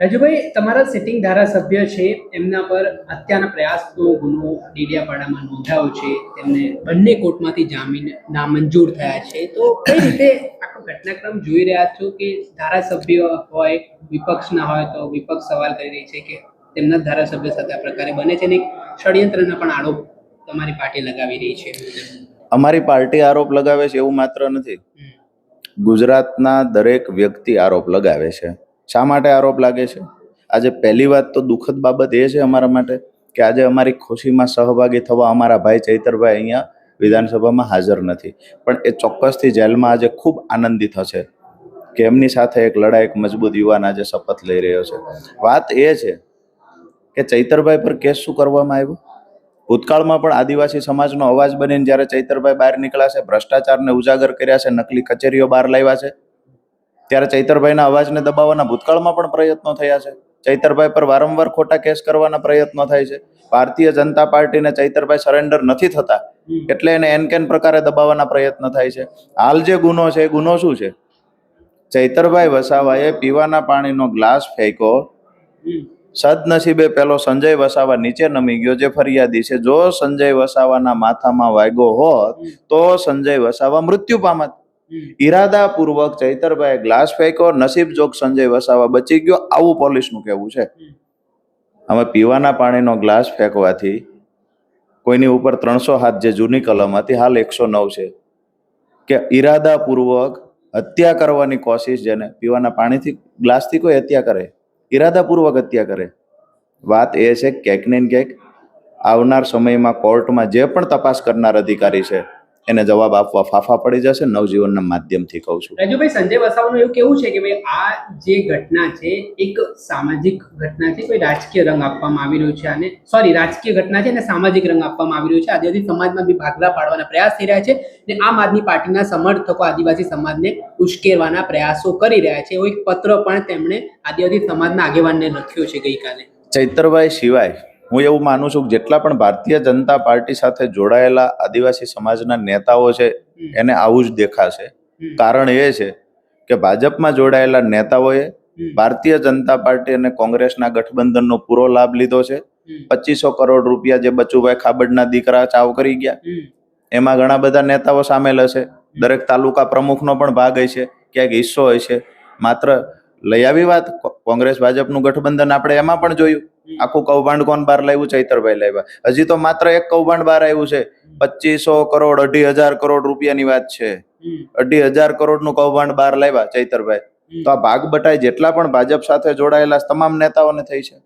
રાજુભાઈ તમારા સિટિંગ ધારાસભ્ય છે એમના પર હત્યાના પ્રયાસનો ગુનો ડેડિયાપાડામાં નોંધાયો છે તેમને બંને કોર્ટમાંથી જામીન નામંજૂર થયા છે. તો કઈ રીતે આખો ઘટનાક્રમ જોઈ રહ્યા છો કે ધારાસભ્ય હોય વિપક્ષના હોય તો વિપક્ષ સવાલ કરી રહી છે કે તેમના ધારાસભ્ય સાથે આ પ્રકારે બને છે અને ષડયંત્રના પણ આરોપ તમારી પાર્ટી લગાવી રહી છે. અમારી પાર્ટી આરોપ લગાવે છે એવું માત્ર નથી. ગુજરાતના દરેક વ્યક્તિ આરોપ લગાવે છે. શા માટે આરોપ લાગે છે? આજે પહેલી વાત તો દુઃખદ બાબત એ છે અમારા માટે કે આજે અમારી ખુશીમાં સહભાગી થવા અમારા ભાઈ ચૈતરભાઈ અહીંયા વિધાનસભામાં હાજર નથી. પણ એ ચોક્કસથી જેલમાં આજે ખૂબ આનંદિત હશે કે એમની સાથે એક લડાઈ, એક મજબૂત યુવાન આજે શપથ લઈ રહ્યો છે. વાત એ છે કે ચૈતરભાઈ પર કેસ શું કરવામાં આવ્યો? ભૂતકાળમાં પણ આદિવાસી સમાજનો અવાજ બનીને જ્યારે ચૈતરભાઈ બહાર નીકળ્યા છે, ભ્રષ્ટાચારને ઉજાગર કર્યા છે, નકલી કચેરીઓ બહાર લાવ્યા છે ત્યારે ચૈતરભાઈના અવાજને દબાવવાના ભૂતકાળમાં પણ પ્રયત્નો થયા છે. ચૈતરભાઈ પર વારંવાર ખોટા કેસ કરવાના પ્રયત્નો થાય છે. ભારતીય જનતા પાર્ટીને ચૈતરભાઈ સરેન્ડર નથી થતા એટલે એને એન કેન પ્રકારે દબાવવાના પ્રયત્ન થાય છે. હાલ જે ગુનો છે એ ગુનો શું છે? ચૈતરભાઈ વસાવાએ પીવાના પાણીનો ગ્લાસ ફેંક્યો. સદનસીબે પેલો સંજય વસાવા નીચે નમી ગયો જે ફરિયાદી છે. જો સંજય વસાવાના માથામાં વાગ્યો હોત તો સંજય વસાવા મૃત્યુ પામત. ઈરાદાપૂર્વક ચૈતરભાઈ ગ્લાસ ફેંક્યો નસીબ જોગ સંજય વસાવા બચી ગયો આવું પોલીસનું કહેવું છે. હવે પીવાના પાણીનો ગ્લાસ ફેંકવાથી કોઈની ઉપર ત્રણસો હાથ જે જૂની કલમ હતી હાલ એકસો નવ છે. કે ઈરાદાપૂર્વક હત્યા કરવાની કોશિશ જેને પીવાના પાણીથી ગ્લાસથી કોઈ હત્યા કરે? ઈરાદાપૂર્વક હત્યા કરે? વાત એ છે કે ક્યાંક ને ક્યાંક આવનાર સમયમાં કોર્ટમાં જે પણ તપાસ કરનાર અધિકારી છે એને જવાબ આપવા ફાફા પડી જશે. નવજીવનના માધ્યમથી કહું છું. રાજુભાઈ સંજય વસાવાનું એવું કેવું છે કે ભાઈ આ જે ઘટના છે એક સામાજિક ઘટના છે કોઈ રાજકીય રંગ આપવામાં આવી રહ્યો છે અને સોરી રાજકીય ઘટના છે અને સામાજિક રંગ આપવામાં આવી રહ્યો છે. આદિવાસી સમાજમાં બી ભાગલા પાડવાના પ્રયાસ થઈ રહ્યા છે ને આમ આદમી પાર્ટીના સમર્થકો આદિવાસી સમાજને ઉશ્કેરવાના પ્રયાસો કરી રહ્યા છે. એવો એક પત્ર પણ તેમણે આદિવાસી સમાજના આગેવાનને લખ્યો છે ગઈકાલે. ચૈતરભાઈ સિવાય હું એવું માનું છું કે જેટલા પણ ભારતીય જનતા પાર્ટી સાથે જોડાયેલા આદિવાસી સમાજના નેતાઓ છે એને આવું જ દેખાશે. કારણ એ છે કે ભાજપમાં જોડાયેલા નેતાઓએ ભારતીય જનતા પાર્ટી અને કોંગ્રેસના ગઠબંધનનો પૂરો લાભ લીધો છે. પચીસો કરોડ રૂપિયા જે બચુભાઈ ખાબડના દીકરા ચાવ કરી ગયા. એમાં ઘણા બધા નેતાઓ સામેલ હશે. દરેક તાલુકા પ્રમુખનો પણ ભાગ હશે ક્યાંક હિસ્સો હશે. માત્ર લઈ આવી વાત કોંગ્રેસ ભાજપનું ગઠબંધન આપણે એમાં પણ જોયું. આખું કૌભાંડ કોણ બહાર લાવ્યું? ચૈતરભાઈ લાવ્યા. હજી તો માત્ર એક કૌભાંડ બહાર આવ્યું છે. પચીસો કરોડ અઢી હજાર કરોડ રૂપિયાની વાત છે. અઢી હજાર કરોડનું કૌભાંડ બહાર લાવ્યા ચૈતરભાઈ. તો આ ભાગ બટાઈ જેટલા પણ ભાજપ સાથે જોડાયેલા તમામ નેતાઓને થઈ છે.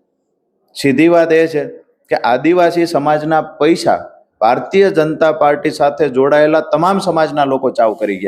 સીધી વાત એ છે કે આદિવાસી સમાજના પૈસા ભારતીય જનતા પાર્ટી સાથે જોડાયેલા તમામ સમાજના લોકો ચાવ કરી ગયા.